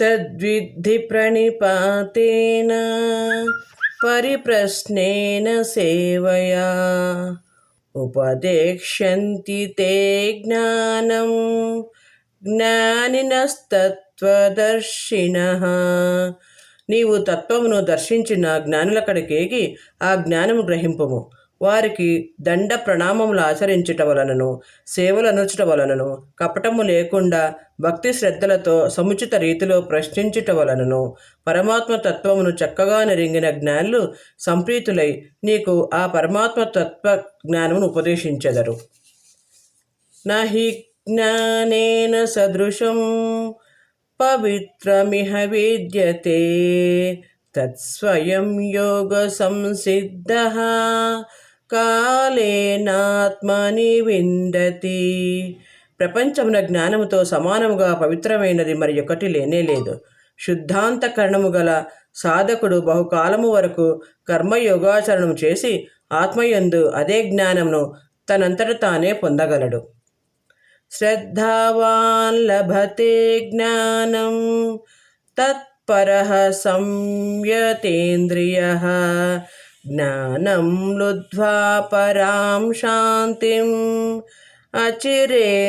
తద్విద్ధి ప్రణిపాతేన పరిప్రశ్నేన సేవయా ఉపదేక్షంతి తే జ్ఞానం జ్ఞానినస్తత్వదర్శిన నీవు తత్వమును దర్శించిన జ్ఞానులకడికేగి ఆ జ్ఞానము గ్రహింపము. వారికి దండ ప్రణామములు ఆచరించుట వలనను సేవలు అనుచుట వలనను కపటము లేకుండా భక్తి శ్రద్ధలతో సముచిత రీతిలో ప్రశ్నించుట వలనను పరమాత్మ తత్వమును చక్కగా నెరింగిన జ్ఞానులు సంప్రీతులై నీకు ఆ పరమాత్మ తత్వ జ్ఞానమును ఉపదేశించెదరు. నహి జ్ఞానేన సదృశం పవిత్రమిహ విద్యతే తత్స్వయం యోగ సంసిద్ధ కాలేనాత్మని విందతి. ప్రపంచమున జ్ఞానముతో సమానముగా పవిత్రమైనది మరి ఒకటి లేనే లేదు. శుద్ధాంతకరణము గల సాధకుడు బహుకాలము వరకు కర్మయోగాచరణం చేసి ఆత్మయందు అదే జ్ఞానమును తనంతట తానే పొందగలడు. శ్రద్ధావాన్ లభతే జ్ఞానం తత్పర సంయతేంద్రియ. జ్ఞానం లుద్ధ్వా శాంతిం అచిరేణాధిగచ్చతి.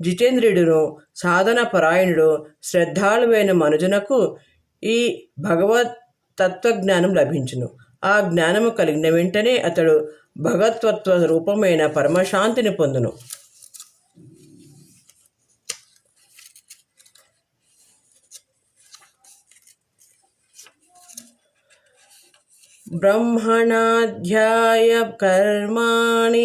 జితేంద్రుడును సాధన పరాయణుడు శ్రద్ధాళువైన మనుజునకు ఈ భగవత్ తత్వజ్ఞానం లభించును. ఆ జ్ఞానము కలిగిన వెంటనే అతడు భగవత్వత్వ రూపమైన పరమశాంతిని పొందును. ब्रह्मणाध्याय कर्माणि